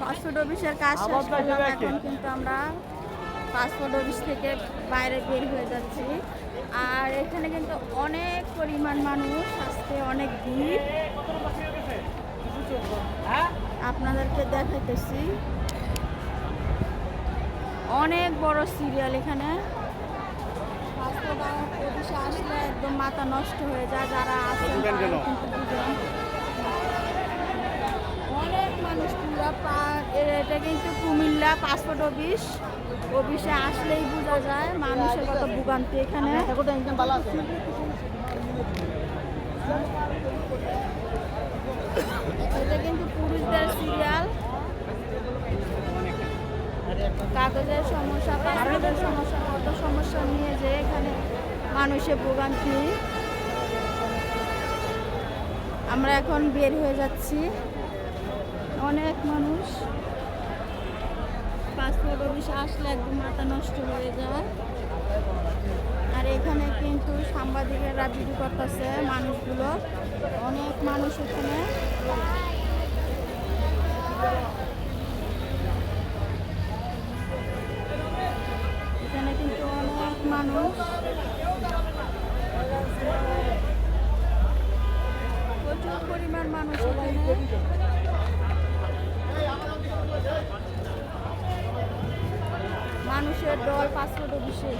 Passport অফিসের কাজ শেষ করলাম এখন কিন্তু আমরা পাসপোর্ট অফিস থেকে বাইরে বের হয়ে যাচ্ছি। আর এখানে কিন্তু অনেক পরিমাণ মানুষ আজকে অনেক ভিড়। আপনাদেরকে দেখাইতেছি। অনেক বড় সিরিয়াল এখানে। পাসপোর্ট অফিসে আসলে একদম মাথা নষ্ট হয়ে যায় যারা আছেন তারা কিন্তু বুঝেন। অনেক মানুষ পুরা পা- এটা কিন্তু কুমিল্লা পাসপোর্ট অফিস। অফিসে আসলেই বোঝা যায় মানুষের কত ভোগান্তি এখানে। এটা কিন্তু পুরুষদের সিরিয়াল কাগজের সমস্যা, পাসপোর্টের সমস্যা, কত সমস্যা নিয়ে যে এখানে মানুষের ভোগান্তি। আমরা এখন বের হয়ে যাচ্ছি। অনেক মানুষ। পাসপোর্ট অফিসে আসলে একদম মাথা নষ্ট হয়ে যায়। আর এখানে কিন্তু সাংবাদিকেরা ভিডিও করতেছে, মানুষগুলো। অনেক মানুষ এখানে। এখানে কিন্তু অনেক মানুষ। প্রচুর পরিমাণ মানুষ এখানে। মানুষের দল পাসপোর্ট অফিসে